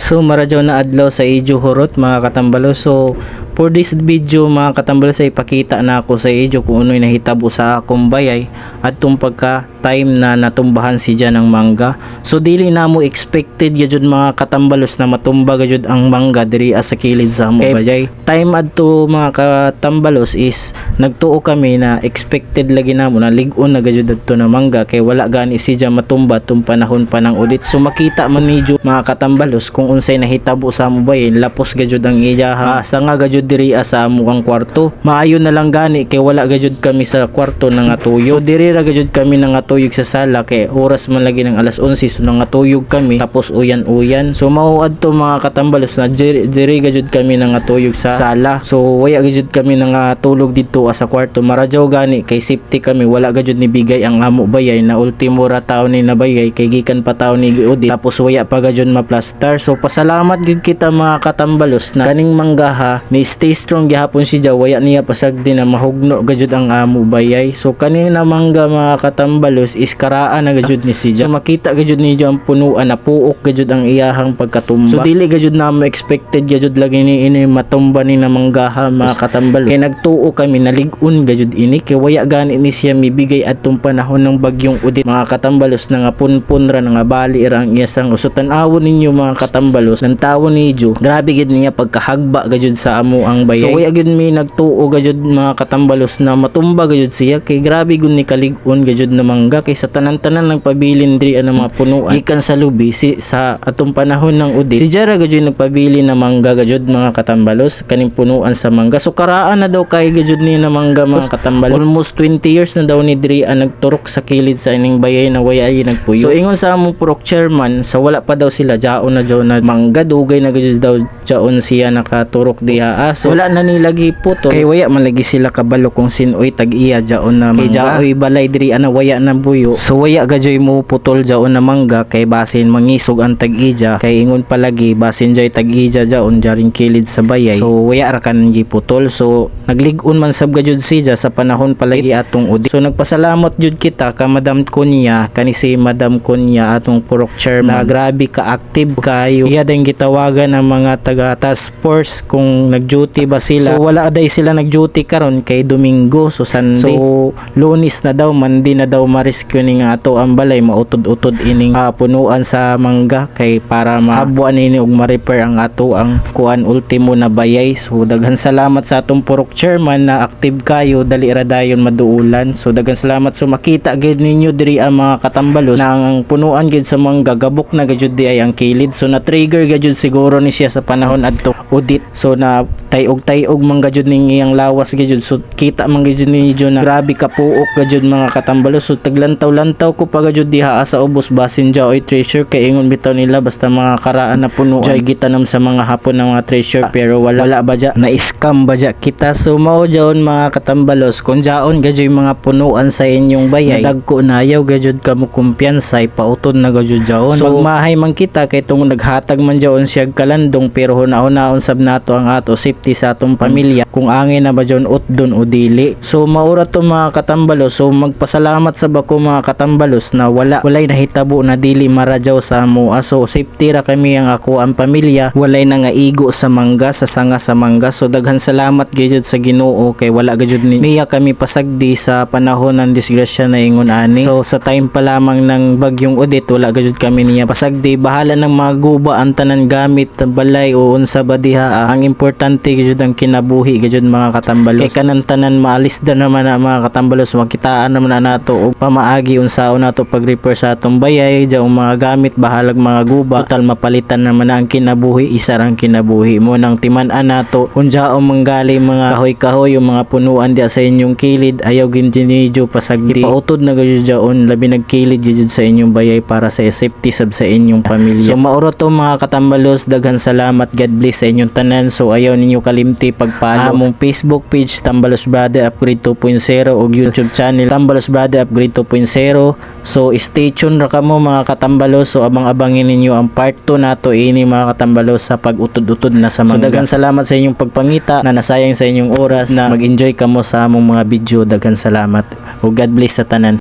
So maradyo na adlaw sa Ijo Horot mga katambalo. So for this video mga katambalo sa ipakita na ako sa Ijo kung ano'y nahitabo sa akong bayay at tung pagka time na natumbahan si dyan ng mangga. So dili na mo expected gyud mga katambalos na matumba gyud ang mangga diri sa kilid sa amo bayay. Time adto mga katambalos is nagtuo kami na expected lagi namo na ligon na gyud adto na mangga kay wala gani si dyan matumba tung panahon pa ng ulit. So makita man medyo mga katambalos kung unsay nahitabo sa amo bayay lapos gyud ang iya ha. Sa nga gyud diri sa amo ang kwarto. Maayo na lang gani kay wala gyud kami sa kwarto na nga. So diri ra gyud kami na nga tuyog sa sala kay oras man lagi ng alas 11 so nga tuyog kami tapos uyan-uyan. So mauad to mga katambalos na diri, diri gyud kami na nga tuyog sa sala. So waya gyud kami na nga tulog dito ah, sa kwarto. Maradyaw gani kay safety kami wala gyud ni bigay ang amo bayay na ultimo ra taon ni nabayay kay gikan pa taon ni giudi tapos waya pa gyud maplastar. So pasalamat gid kita mga katambalos na kaning manggaha ni stay strong gihapon si Jaw waya niya pasagdi na mahugno gyud ang amo bayay. So kanina mangga mga katambalos is karaan na gyud ni si Jaw. So makita gyud ni Jaw ang punuan na puok gyud ang iyahang pagkatumba. So dili gyud na mo expected gyud lagi ni ini matumba ni na manggaha mga katambalos. Kay nagtuo kami naligun gyud ini kay waya gani ni siya mibigay atong panahon ng bagyong udit mga katambalos na nga punpun ra nga bali ra ang iyasang usutan awon ninyo mga katambalos ng tawo ni Jo grabe gid niya pagkahagba gyud sa amo ang bayay. So waya gyud mi nagtuo gyud mga katambalos na matumba gyud siya. Kay grabe gud ni kaligon gyud na mangga. Kay sa tanan-tanan nagpabilin diri ang mga punuan. Gikan sa lubi si sa atong panahon ng udit. Si Jara gyud nagpabili na mangga gyud mga katambalos kaning punuan sa mangga. So karaan na daw kay gyud ni na mangga mga katambalos. almost 20 years na daw ni diri ang nagturok sa kilid sa ining bayay na waya ay nagpuyo. So ingon sa among purok chairman sa wala pa daw sila jaon na jaon na mangga. Dugay na gyud daw jaon siya nakaturok diha ah, so wala na nila giputol kay waya man lagi sila kabalo kung sinoy tag iya jaon na mangga. kay jaoy balay diri ana waya na buyo. So waya gajoy mo putol jaon na mangga kay basin mangisog ang tag ija kay ingon palagi basin joy tag ija jaon jaring kilid sa bayay. So waya ra kan giputol. So nagligon man sab gajud siya sa panahon palagi atong udi. So nagpasalamat jud kita ka Madam Kunya kani si Madam Kunya atong purok chairman. Na grabe ka active kayo. Iya din gitawagan ang mga taga task force kung nag-duty ba sila? So wala day sila nag-duty karon kay Domingo so Sunday. So lunis na daw mandi na daw ma-rescue ning ato ang balay mautod-utod ining ah, punuan sa mangga kay para mahabuan ini og ma-repair ang ato ang kuan ultimo na bayay. So daghan salamat sa atong purok chairman na active kayo dali ra dayon maduulan. So daghan salamat. So makita gid ninyo diri ang mga katambalos na ang punuan gid sa mangga gabok na gid di ay ang kilid. So na trigger gid siguro ni siya sa panahon adto. Udit so na tayog-tayog man gid ning iyang lawas gid so kita man gid ninyo na grabe ka puok gid mga katambalos so taglantaw-lantaw ko pa gid diha sa ubos basin ja oy treasure. Kay ingon bitaw nila basta mga karaan na punuan jay gitanam sa mga hapon ng mga treasure pero wala. Wala ba ja na scam ba ja kita so mao jaon mga katambalos. Kung jaon yung mga punuan sa inyong bayay dagko na ayaw gid ka mo kumpiyansa ipautod na gid jaon so magmahay man kita kay tung naghatag man jaon siya kalandong pero hunahon sab nato ang ato safety sa atong pamilya. Kung angin na ba jaon utdon o dili. So maura to mga katambalos. So magpasalamat sa bako mga katambalos na wala walay nahitabo na dili maradyaw sa amo so safety ra kami ang ako ang pamilya. Walay na nga igo sa mangga sa sanga sa mangga. So daghan salamat gyud sa Ginoo kay wala gyud ni niya kami pasagdi sa panahon ng disgrasya na ingon ani. So sa time pa lamang ng bagyong udit wala gyud kami niya pasagdi. Bahala ng mga guba ang tanan gamit balay o unsa ba diha ang importante gyud ang kinabuhi gyud mga katambalos. Kay kanan tanan maalis da naman na mga katambalos. Makitaan naman na nato og pamaagi unsaon nato pag repair sa atong bayay. Jaong mga gamit bahalag mga guba. Total mapalitan naman na ang kinabuhi. Isa rang kinabuhi mo nang timan-an nato kung jaong manggali mga kahoy-kahoy yung mga punuan diya sa inyong kilid ayaw ginjinidyo pasagdi pautod na gyud jaon labi nagkilid gyud sa inyong bayay para sa safety sab sa inyong pamilya. So mauro to mga katambalos. Daghan salamat. God bless sa inyong tanan. So ayaw ninyo kalimti pagpalo among Facebook page Tambalos Brother Upgrade 2.0 o YouTube channel Tambalos Brother Upgrade 2.0 so stay tuned ra kamo mga katambalos. So abang-abangin ninyo ang part 2 nato ini mga katambalos sa pag-utod-utod na sa mga so daghan salamat sa inyong pagpangita na nasayang sa inyong oras na mag-enjoy kamo sa among mga video. Daghan salamat. O God bless sa tanan